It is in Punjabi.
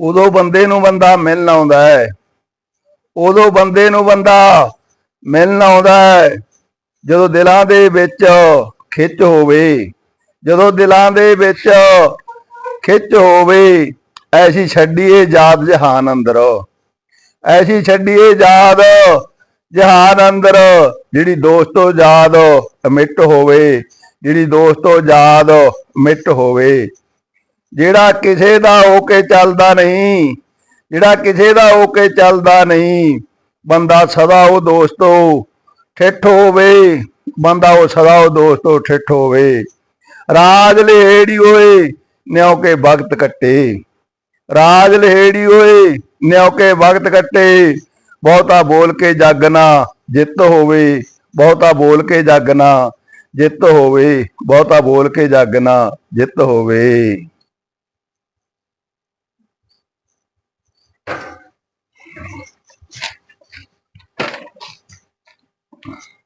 ਉਦੋਂ ਬੰਦੇ ਨੂੰ ਬੰਦਾ ਮਿਲਣ ਆਉਂਦਾ ਹੈ। ਉਦੋਂ ਬੰਦੇ ਨੂੰ ਬੰਦਾ ਮਿਲਣ ਆਉਂਦਾ ਹੈ। ਜਦੋਂ ਦਿਲਾਂ ਦੇ ਵਿੱਚ ਖਿੱਚ ਹੋਵੇ, ਜਦੋਂ ਦਿਲਾਂ ਦੇ ਵਿੱਚ ਖਿੱਚ ਹੋਵੇ, ਐਸੀ ਛੱਡੀਏ ਯਾਦ ਜਹਾਨ ਅੰਦਰ। ਐਸੀ ਛੱਡੀਏ ਯਾਦ ਜਹਾਨ ਅੰਦਰ ਜਿਹੜੀ ਦੋਸਤੋ ਯਾਦ ਮਿੱਟ ਹੋਵੇ, ਜਿਹੜੀ ਦੋਸਤੋ ਯਾਦ ਮਿੱਟ ਹੋਵੇ। ਜਿਹੜਾ ਕਿਸੇ ਦਾ ਹੋ ਕੇ ਚੱਲਦਾ ਨਹੀਂ, ਜਿਹੜਾ ਕਿਸੇ ਦਾ ਹੋ ਕੇ ਚੱਲਦਾ ਨਹੀਂ, ਬੰਦਾ ਸਦਾ ਉਹ ਦੋਸਤੋ ਠਿੱਠ ਹੋਵੇ, ਬੰਦਾ ਉਹ ਸਦਾ ਉਹ ਦੋਸਤੋ ਠਿੱਠ ਹੋਵੇ। ਰਾਜ ਲਹੇੜੀ ਓਏ ਨਿਉ ਕੇ ਵਕਤ ਕੱਟੇ। ਰਾਜ ਲਹੇੜੀ ਹੋਏ, ਨਿਉ ਕੇ ਵਕਤ ਕੱਟੇ। ਬਹੁਤਾ ਬੋਲ ਕੇ ਜੱਗ ਜਿੱਤ ਹੋਵੇ, ਬਹੁਤਾ ਬੋਲ ਕੇ ਜੱਗ ਜਿੱਤ ਹੋਵੇ, ਬਹੁਤਾ ਬੋਲ ਕੇ ਜੱਗ ਜਿੱਤ ਹੋਵੇ। placer.